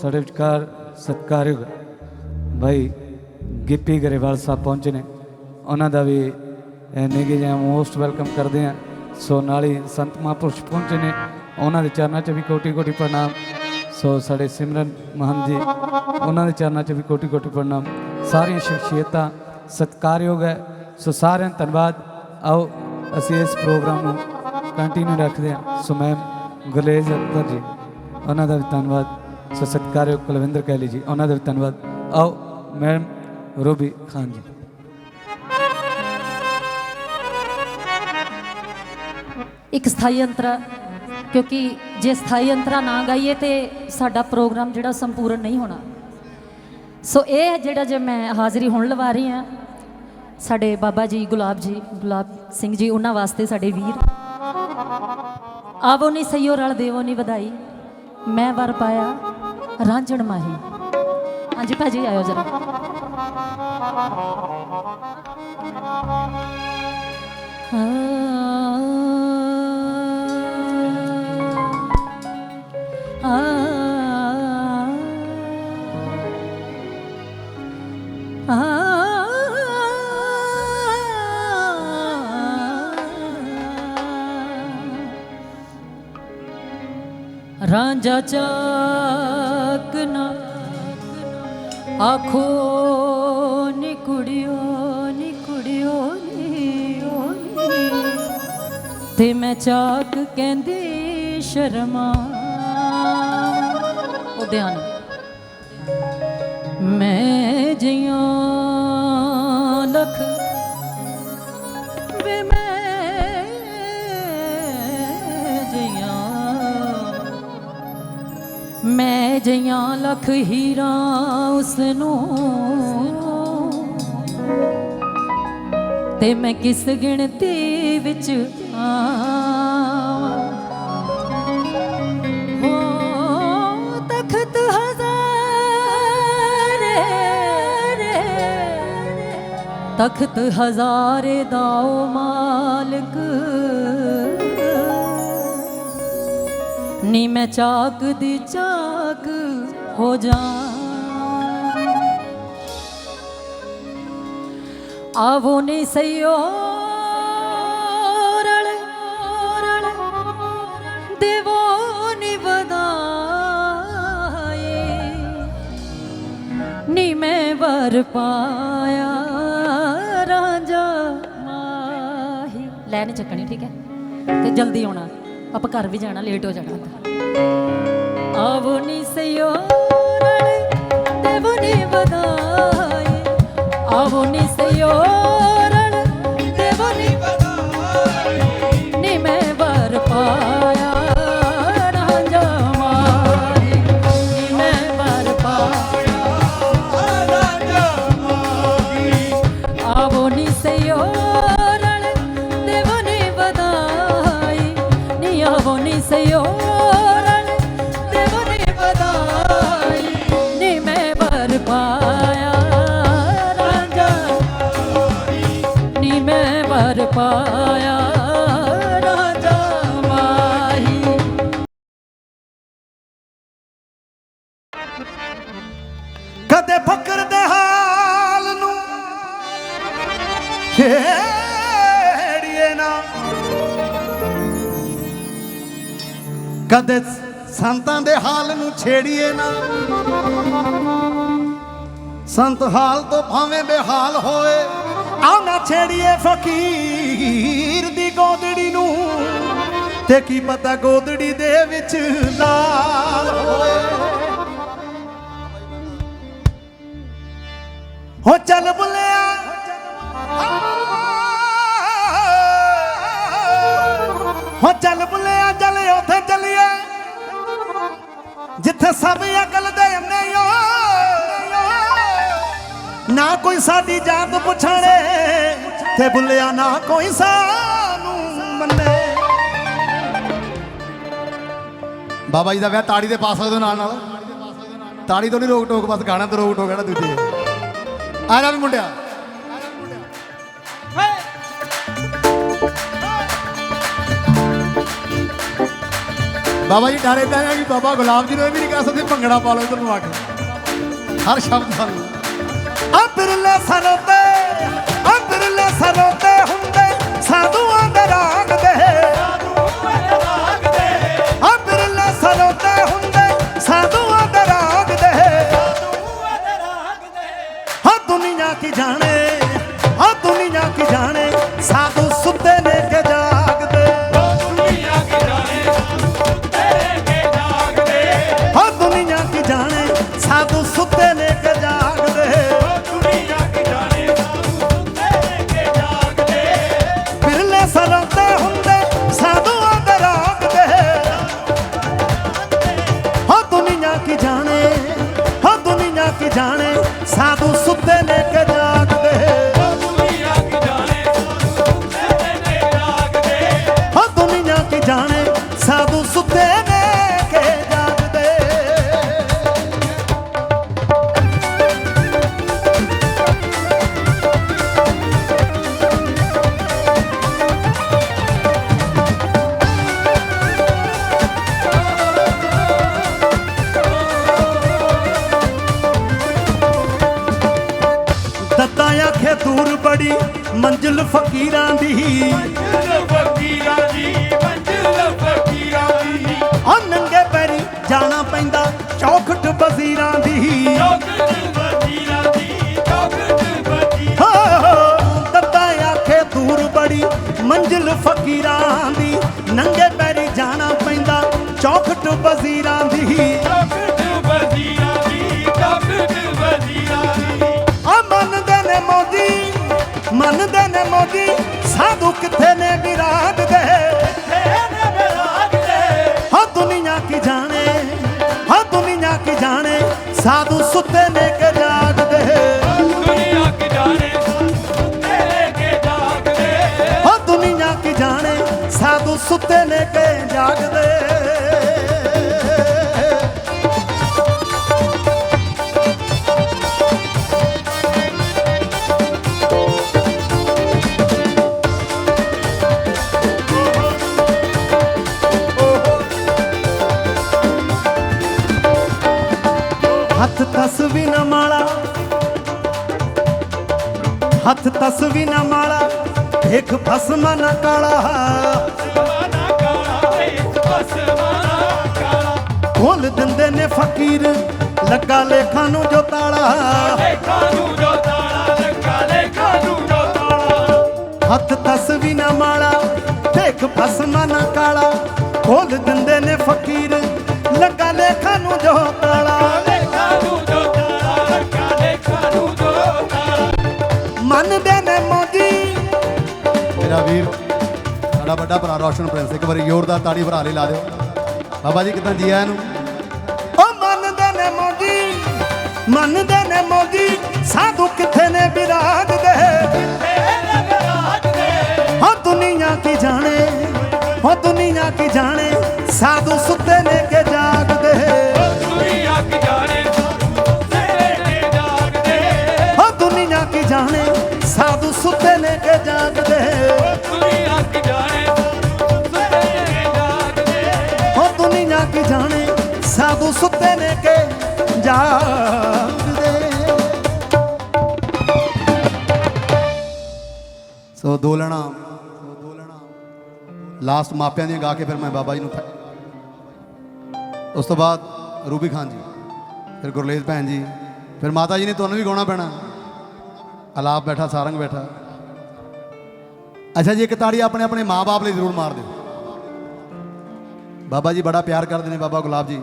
ਸਾਡੇ ਵਿਚਕਾਰ ਸਤਿਕਾਰਯੋਗ ਭਾਈ ਗਿੱਪੀ ਗਰੇਵਾਲ ਸਾਹਿਬ ਪਹੁੰਚੇ ਨੇ। ਉਹਨਾਂ ਦਾ ਵੀ ਨਿੱਘੇ ਜਿਹਾ ਮੋਸਟ ਵੈਲਕਮ ਕਰਦੇ ਆ ਸੋ ਨਾਲ ਹੀ ਸੰਤ ਮਹਾਂਪੁਰਸ਼ ਪਹੁੰਚੇ ਨੇ। ਉਹਨਾਂ ਦੇ ਚਰਨਾਂ 'ਚ ਵੀ ਕੋਟੀ ਕੋਟੀ ਪ੍ਰਣਾਮ। ਸੋ ਸਾਡੇ ਸਿਮਰਨ ਮਹੰਤ ਜੀ, ਉਹਨਾਂ ਦੇ ਚਰਨਾਂ 'ਚ ਵੀ ਕੋਟੀ ਕੋਟੀ ਪ੍ਰਣਾਮ। ਸਾਰੀਆਂ ਸ਼ਖਸੀਅਤਾਂ ਸਤਿਕਾਰਯੋਗ ਹੈ। ਸੋ ਸਾਰਿਆਂ ਦਾ ਧੰਨਵਾਦ। ਆਓ, ਅਸੀਂ ਇਸ ਪ੍ਰੋਗਰਾਮ ਨੂੰ ਕੰਟੀਨਿਊ ਰੱਖਦੇ ਹਾਂ। ਸੋ ਮੈਮ ਗੁਰਲੇਜ ਅਕਬਰ ਜੀ, ਉਹਨਾਂ ਦਾ ਵੀ ਧੰਨਵਾਦ। ਸੋ ਸਤਿਕਾਰਯੋਗ ਕੁਲਵਿੰਦਰ ਕੈਲੀ ਜੀ ਉਹਨਾਂ ਦਾ ਵੀ ਧੰਨਵਾਦ ਆਓ ਮੈਮ ਰੂਬੀ ਖਾਨ ਜੀ ਇੱਕ ਸਥਾਈ ਅੰਤਰਾ ਕਿਉਂਕਿ ਜੇ ਸਥਾਈ ਅੰਤਰਾ ਨਾ ਗਾਈਏ ਤੇ ਸਾਡਾ ਪ੍ਰੋਗਰਾਮ ਜਿਹੜਾ ਸੰਪੂਰਨ ਨਹੀਂ ਹੋਣਾ ਸੋ ਇਹ ਜਿਹੜਾ ਜੇ ਮੈਂ ਹਾਜ਼ਰੀ ਹੁਣ ਲਵਾ ਰਹੀ ਹਾਂ ਸਾਡੇ ਬਾਬਾ ਜੀ ਗੁਲਾਬ ਜੀ ਗੁਲਾਬ ਸਿੰਘ ਜੀ ਉਹਨਾਂ ਵਾਸਤੇ ਸਾਡੇ ਵੀਰ ਆਵੋ ਨਹੀਂ ਸਈਓ ਰਲ ਦੇਵੋ ਨਹੀਂ ਵਧਾਈ ਮੈਂ ਵਰ ਪਾਇਆ ਰਾਂਝਣ ਮਾਹੀ ਹਾਂਜੀ ਭਾਜੀ ਆਇਓ ਜਰਾ ਰਾਂਝਾ ਚਾਕ ਨਾ ਆਖੋ, ਨੀ ਕੁੜਿਓ ਨੀ ਕੁੜਿਓ, ਨੀ ਓ ਨੀ ਤੇ ਮੈਂ ਚਾਕ ਕਹਿੰਦੀ, ਸ਼ਰਮਾ। ਉਹ ਧਿਆਨ ਮੈਂ ਜਿਉ ਲਖ ਮੈਂ ਜਿਉ ਹੀਰਾ ਉਸ ਨੂੰ ਤੇ ਮੈਂ ਕਿਸ ਗਿਣਤੀ ਵਿੱਚ ਆਵਾਂ? ਹੋ ਤਖਤ ਹਜ਼ਾਰੇ ਤਖਤ ਹਜ਼ਾਰੇ ਦਾਓ ਮਾਲਕ। ਨੀ ਮੈਂ ਚਾਕ ਦੀ ਚਾਕ ਹੋ ਜਾ। ਆਵੋ ਨੀ ਸਈਓ ਰਲ ਰਲ ਨੀ ਵਧਾਏ। ਨੀ ਮੈਂ ਵਰ ਪਾਇਆ ਰਾਜਾ ਮਾਹੀ। ਲੈ ਚੱਕਣੀ, ਠੀਕ ਹੈ? ਤੇ ਜਲਦੀ ਆਉਣਾ। ਆਪਾਂ ਘਰ ਵੀ ਜਾਣਾ, ਲੇਟ ਹੋ ਜਾਣਾ। ਆਵੋ ਨੀ ਸਈਓ ਰਲ ਦੇਵੋ ਨੀ ਵਧਾਏ ਆਵੋ ਨੀ ਪਾਇਆ। ਰਾਂਝਾ ਮਾਹੀ। ਕਦੇ ਫਕਰ ਦੇ ਹਾਲ ਨੂੰ ਛੇੜੀਏ ਨਾ। ਕਦੇ ਸੰਤਾਂ ਦੇ ਹਾਲ ਨੂੰ ਛੇੜੀਏ ਨਾ। ਸੰਤ ਹਾਲ ਤੋਂ ਭਾਵੇਂ ਬੇਹਾਲ ਹੋਏ। ਆ ਨਾ ਛੇੜੀਏ ਫਕੀਰ ਦੀ ਗੋਦੜੀ ਨੂੰ। ਤੇ ਕੀ ਪਤਾ ਗੋਦੜੀ ਦੇ ਵਿੱਚ ਲਾਲ ਹੋਏ ਹੋ ਚੱਲ ਬੁਲਿਆ ਕੋਈ ਸਾਡੀ ਜਾਤ ਪੁੱਛਣੇ ਤੇ ਬੁਲਿਆ ਨਾ ਕੋਈ ਸਾਨੂੰ ਮੰਨੇ। ਬਾਬਾ ਜੀ ਦਾ ਵਿਆਹ ਤਾੜੀ ਦੇ ਪਾ ਸਕਦੇ ਹੋ ਨਾਲ ਨਾਲ। ਤਾੜੀ ਤੋਂ ਨਹੀਂ ਰੋਕ ਟੋਕ, ਬਸ ਗਾਣਾ ਤੋਂ ਰੋਕ ਟੋਕ ਹੈ ਨਾ ਆ ਜਾ ਵੀ ਮੁੰਡਿਆ। ਬਾਬਾ ਜੀ, ਡਰ ਏਦਾਂ ਹੈ ਕਿ ਬਾਬਾ ਗੁਲਾਬ ਜੀ ਨੂੰ ਇਹ ਵੀ ਨਹੀਂ ਕਹਿ ਸਕਦੇ, ਭੰਗੜਾ ਪਾ ਲਓ ਇਧਰ ਨੂੰ ਆ ਕੇ। ਹਰ ਸ਼ਬਦ ਸਾਨੂੰ। ਆ ਬਿਰਲੇ ਸਰੋਤੇ ਆ ਬਿਰਲੇ ਸਰੋਤੇ ਹੁੰਦੇ ਸਾਧੂਆਂ ਦੇ ਦੇ ਜਾਣੇ। ਸਾਧੂ ਸੁੱਤੇ ਨੇ ਮੰਜ਼ਿਲ ਫਕੀਰਾਂ ਦੀ। ਆ ਨੰਗੇ ਪੈਰੀ ਜਾਣਾ ਪੈਂਦਾ ਚੌਖਟ ਵਜ਼ੀਰਾਂ ਦੀ। ਹੋ ਦੱਦਾ ਆਖੇ ਦੂਰ ਬੜੀ ਮੰਜ਼ਿਲ ਫਕੀਰਾਂ ਦੀ। ਨੰਗੇ ਪੈਰੀ ਜਾਣਾ ਪੈਂਦਾ ਚੌਖਟ ਵਜ਼ੀਰਾਂ ਦੀ। ਮੰਨਦੇ ਨੇ ਮੋਦੀ ਸਾਧੂ ਕਿੱਥੇ ਨੇ ਵਿਰਾਗ ਦੇ ਹਾਂ ਦੁਨੀਆ ਕੀ ਜਾਣੇ ਹਾਂ ਦੁਨੀਆ ਕੀ ਜਾਣੇ ਸਾਧੂ ਸੁੱਤੇ ਨੇ ਕੇ ਜਾਗਦੇ ਹਾਂ ਦੁਨੀਆ ਕੀ ਜਾਣੇ ਸਾਧੂ ਸੁੱਤੇ ਨੇ ਕੇ ਜਾਗਦੇ ਹੱਥ ਤਸਵੀ ਨਾ ਮਾਲਾ। ਹੱਥ ਤਸਵੀ ਨਾ ਮਾਲਾ। ਦੇਖ ਭਸਮਾ ਨਾ ਕਾਲਾ। ਖੋਲ ਦਿੰਦੇ ਨੇ ਫਕੀਰ, ਲੱਗਾ ਲੇਖਾਂ ਨੂੰ ਜੋ ਤਾਲਾ। ਹੱਥ ਤਸਵੀ ਨਾ ਮਾਲਾ ਦੇਖ ਭਸਮਾ ਨਾ ਕਾਲਾ। ਖੋਲ ਦਿੰਦੇ ਨੇ ਫਕੀਰ, ਲੱਗਾ ਲੇਖਾਂ ਨੂੰ ਜੋ ਮੰਨਦੇ ਨੇ ਮੋਦੀ। ਮੇਰਾ ਵੀਰ ਸਾਡਾ ਵੱਡਾ ਭਰਾ ਰੋਸ਼ਨ ਪ੍ਰਿੰਸ ਇੱਕ ਵਾਰੀ ਜ਼ੋਰਦਾਰ ਤਾੜੀ ਭਰਾ ਲਈ ਲਾ ਦਿਓ। ਬਾਬਾ ਜੀ ਕਿਦਾਂ ਜੀ ਆਇਆਂ ਨੂੰ ਉਹ ਮੰਨਦੇ ਨੇ ਮੋਦੀ ਮੰਨਦੇ ਨੇ ਮੋਦੀ ਸਾਧੂ ਕਿੱਥੇ ਨੇ ਵਿਰਾਜ ਦੇ? ਹਾਂ ਦੁਨੀਆ ਕੀ ਜਾਣੇ ਹੋ ਦੁਨੀਆ ਕੀ ਜਾਣੇ ਸਾਧੂ ਸੁੱਤੇ ਨੇ ਕੇ ਕੀ ਜਾਣੇ ਸਾਧੂ ਸੁੱਤੇ ਨੇ ਕੇ ਜਾਗਦੇ। ਸੋ ਦੋ ਲੈਣਾ, ਲਾਸਟ ਮਾਪਿਆਂ ਦੀਆਂ ਗਾ ਕੇ ਫਿਰ ਮੈਂ ਬਾਬਾ ਜੀ ਨੂੰ ਉਸ ਤੋਂ ਬਾਅਦ ਰੂਬੀ ਖਾਨ ਜੀ, ਫਿਰ ਗੁਰਲੇਜ ਭੈਣ ਜੀ, ਫਿਰ ਮਾਤਾ ਜੀ ਨੇ ਤੁਹਾਨੂੰ ਵੀ ਗਾਉਣਾ ਪੈਣਾ। ਅਲਾਪ ਬੈਠਾ, ਸਾਰੰਗ ਬੈਠਾ। ਅੱਛਾ ਜੀ, ਇੱਕ ਤਾੜੀ ਆਪਣੇ ਆਪਣੇ ਮਾਪੇ ਲਈ ਜ਼ਰੂਰ ਮਾਰ ਦਿਓ। ਬਾਬਾ ਜੀ ਬੜਾ ਪਿਆਰ ਕਰਦੇ ਨੇ ਬਾਬਾ ਗੁਲਾਬ ਜੀ।